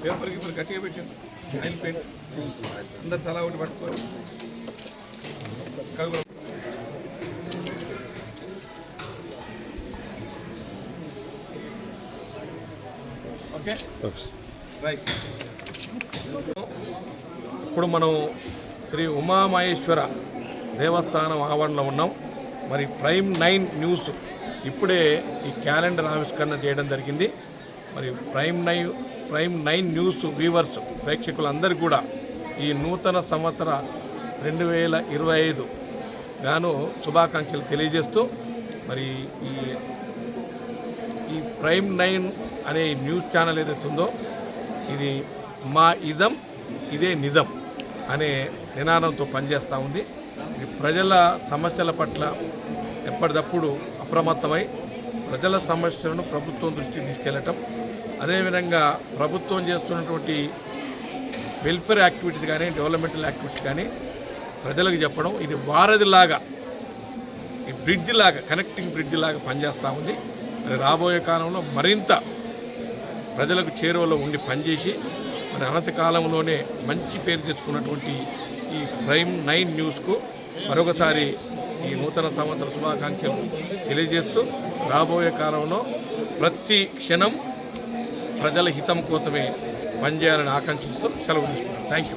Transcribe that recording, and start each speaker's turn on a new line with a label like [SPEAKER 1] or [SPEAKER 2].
[SPEAKER 1] Paper గిపర్ గట్టిగా పెట్టాను oil paint అందరు తలా ఒకటి పట్టుకోవాలి కలుగు ఓకే? రైట్ ఇప్పుడు మనం శ్రీ ఉమామహేశ్వర దేవస్థానం ఆవరణలో ఉన్నాం. మరి ప్రైమ్ నైన్ న్యూస్ ఇప్పుడే ఈ క్యాలెండర్ ఆవిష్కరణ చేయడం జరిగింది. మరి prime nine prime nine news viewers ప్రేక్షకులందరూ కూడా ఈ నూతన సంవత్సర రెండు వేల ఇరవై ఐదు గాను శుభాకాంక్షలు తెలియజేస్తూ మరి ఈ ఈ ప్రైమ్ నైన్ అనే న్యూస్ ఛానల్ ఏదైతే ఉందో ఇది మా ఇదం ఇదే నిజం అనే నినాదంతో పనిచేస్తూ ఉంది. ఇది ప్రజల సమస్యల పట్ల ఎప్పటికప్పుడు అప్రమత్తమై ప్రజల సమస్యలను ప్రభుత్వం దృష్టికి తీసుకెళ్ళటం అదేవిధంగా ప్రభుత్వం చేస్తున్నటువంటి వెల్ఫేర్ యాక్టివిటీస్ కానీ డెవలప్మెంటల్ యాక్టివిటీస్ కానీ ప్రజలకు చెప్పడం ఇది వారధిలాగా ఈ బ్రిడ్జ్ లాగా కనెక్టింగ్ బ్రిడ్జ్ లాగా పనిచేస్తూ ఉంది. మరి రాబోయే కాలంలో మరింత ప్రజలకు చేరువలో ఉండి పనిచేసి మరి అనంత కాలంలోనే మంచి పేరు తెచ్చుకున్నటువంటి ఈ ప్రైమ్ నైన్ న్యూస్కు మరొకసారి ఈ నూతన సంవత్సర శుభాకాంక్షలు తెలియజేస్తూ రాబోయే కాలంలో ప్రతి క్షణం ప్రజల హితం కోసమే పనిచేయాలని ఆకాంక్షిస్తూ సెలవు తీసుకున్నాను థ్యాంక్ యూ